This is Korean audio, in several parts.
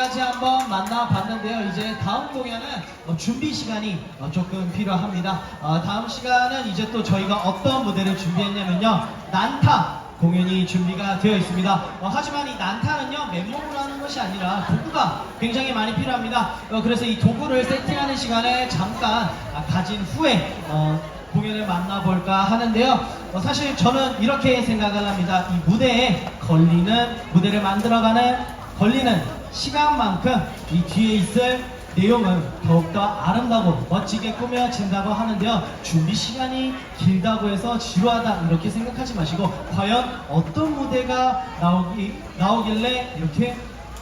무대까지 한번 만나봤는데요. 이제 다음 공연은 어, 준비 시간이 어, 조금 필요합니다. 어, 다음 시간은 이제 또 저희가 어떤 무대를 준비했냐면요. 난타 공연이 준비가 되어 있습니다. 어, 하지만 이 난타는요, 맨몸으로 하는 것이 아니라 도구가 굉장히 많이 필요합니다. 어, 그래서 이 도구를 세팅하는 시간에 잠깐 아, 가진 후에 어, 공연을 만나볼까 하는데요. 어, 사실 저는 이렇게 생각을 합니다. 이 무대에 걸리는, 무대를 만들어가는, 걸리는 시간만큼 이 뒤에 있을 내용은 더욱더 아름다고 멋지게 꾸며진다고 하는데요. 준비 시간이 길다고 해서 지루하다 이렇게 생각하지 마시고 과연 어떤 무대가 나오기, 나오길래 이렇게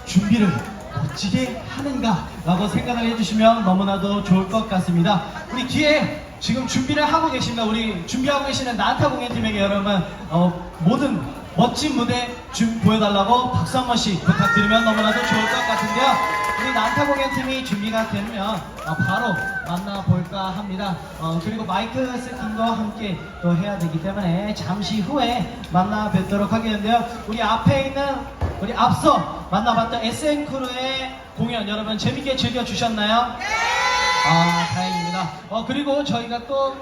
준비를 멋지게 하는가라고 생각을 해주시면 너무나도 좋을 것 같습니다. 우리 뒤에 지금 준비를 하고 계십니다. 우리 준비하고 계시는 나타 공연팀에게 여러분 어, 모든 멋진 무대 좀 보여달라고 박수 한 번씩 부탁드리면 너무나도 좋을 것 같은데요. 우리 난타 공연 팀이 준비가 되면 어, 바로 만나볼까 합니다. 어, 그리고 마이크 세팅도 함께 또 해야 되기 때문에 잠시 후에 만나 뵙도록 하겠는데요. 우리 앞에 있는 우리 앞서 만나봤던 SM 크루의 공연 여러분 재밌게 즐겨 주셨나요? 아 다행입니다. 어 그리고 저희가 또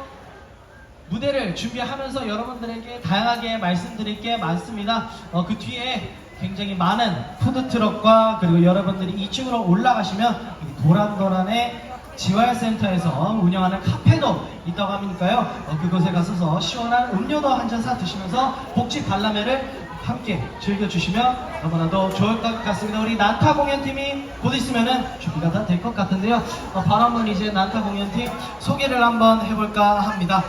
무대를 준비하면서 여러분들에게 다양하게 말씀드릴 게 많습니다. 어, 그 뒤에 굉장히 많은 푸드트럭과 그리고 여러분들이 2층으로 올라가시면 이 도란도란의 지활센터에서 운영하는 카페도 있다고 하니까요. 어, 그곳에 가서서 시원한 음료도 한 잔 사 드시면서 복지 발라매를 함께 즐겨주시면 너무나도 좋을 것 같습니다. 우리 난타 공연팀이 곧 있으면은 준비가 다 될 것 같은데요. 어, 바로 한번 이제 난타 공연팀 소개를 한번 해볼까 합니다.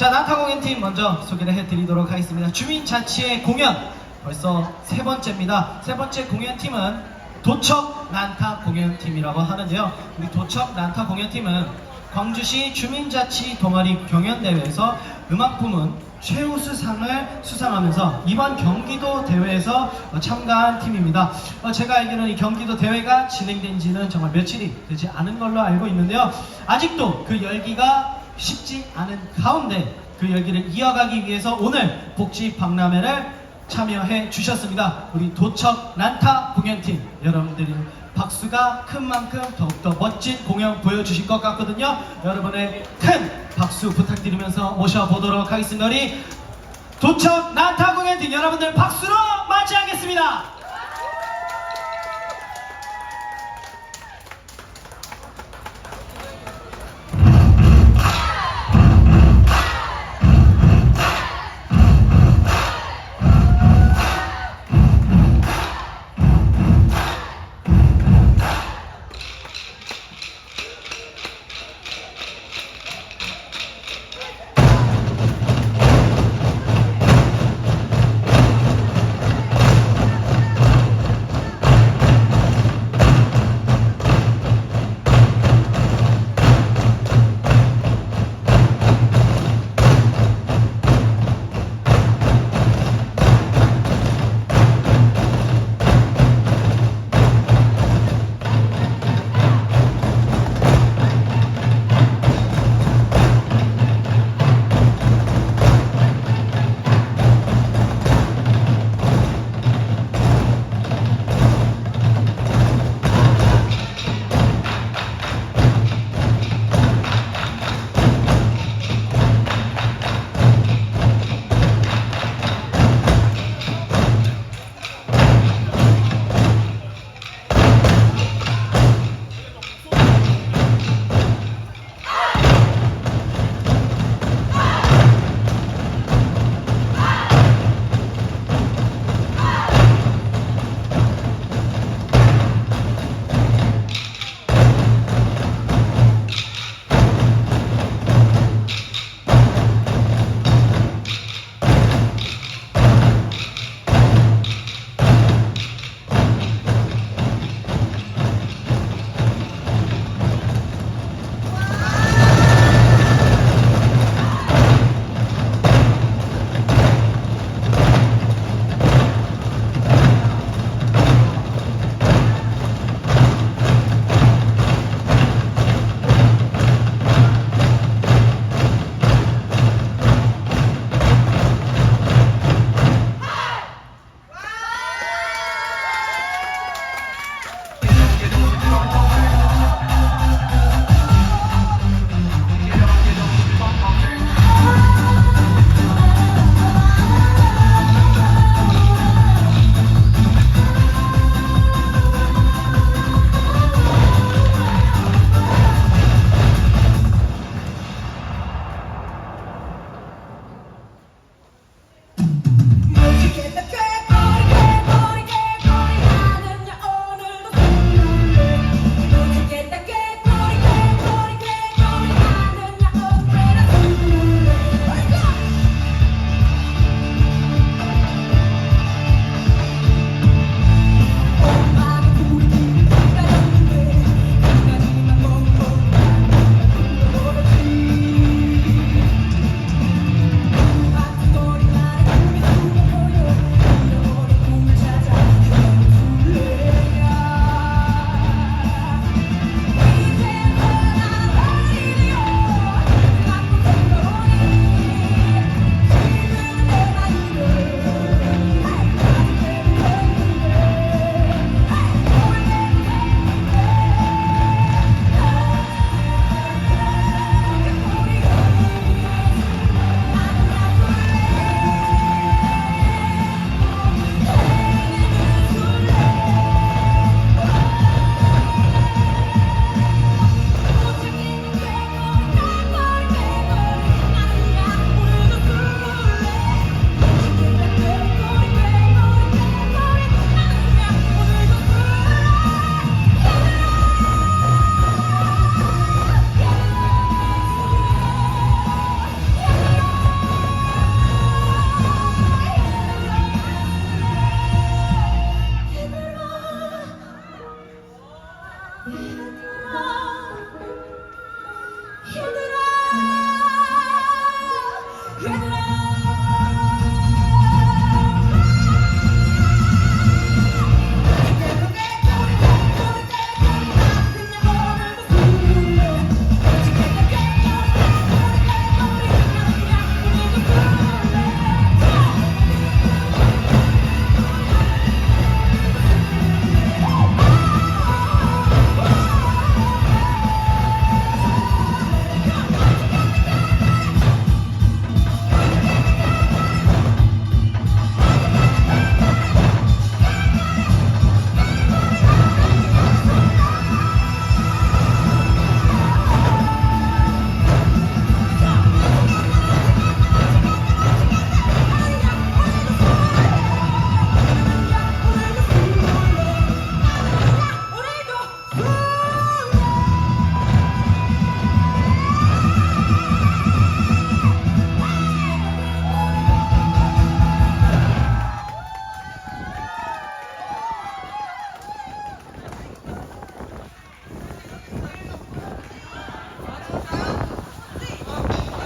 자, 난타 공연 팀 먼저 소개를 해드리도록 하겠습니다. 주민자치의 공연 벌써 세 번째입니다. 세 번째 공연 팀은 도척 난타 공연 팀이라고 하는데요. 우리 도척 난타 공연 팀은 광주시 주민자치 동아리 경연대회에서 음악 부문 최우수상을 수상하면서 이번 경기도 대회에서 어, 참가한 팀입니다. 어, 제가 알기로는 이 경기도 대회가 진행된 지는 정말 며칠이 되지 않은 걸로 알고 있는데요. 아직도 그 열기가 쉽지 않은 가운데 그 열기를 이어가기 위해서 오늘 복지 박람회를 참여해 주셨습니다. 우리 도척 난타 공연팀 여러분들이 박수가 큰 만큼 더욱더 멋진 공연 보여주실 것 같거든요. 여러분의 큰 박수 부탁드리면서 모셔보도록 하겠습니다. 우리 도척 난타 공연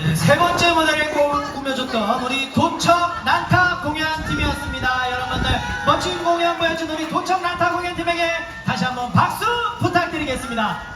네, 세 번째 무대를 꾸- 꾸며줬던 우리 도청 난타 공연팀이었습니다. 여러분들 멋진 공연 보여준 우리 도청 난타 공연팀에게 다시 한번 박수 부탁드리겠습니다.